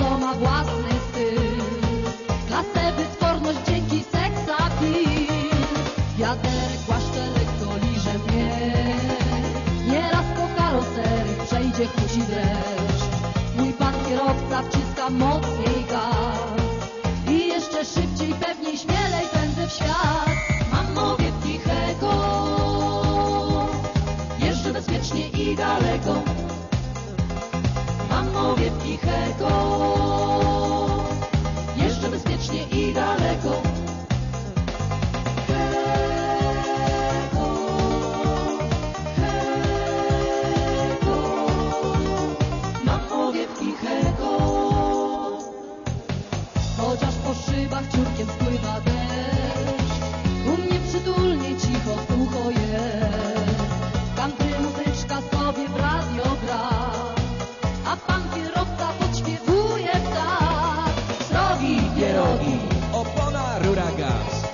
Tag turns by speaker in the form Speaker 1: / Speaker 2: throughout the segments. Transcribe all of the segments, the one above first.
Speaker 1: co ma własny styl. Dla Seby sporność dzięki seksapil Wiaderek, łaszczelek to liże mnie. Nieraz po karoserii przejdzie kusi dreszcz Mój pan kierowca wciska mocniej gaz. I jeszcze szybciej, pewniej, śmielej pędzę w świat. Mam mowie tichego Jeżdżę bezpiecznie i daleko.
Speaker 2: Opona, rura, gaz.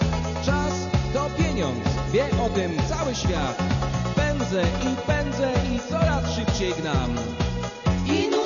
Speaker 2: Czas to pieniądz, wie o tym cały świat. Pędzę i pędzę i coraz szybciej gnam.
Speaker 1: I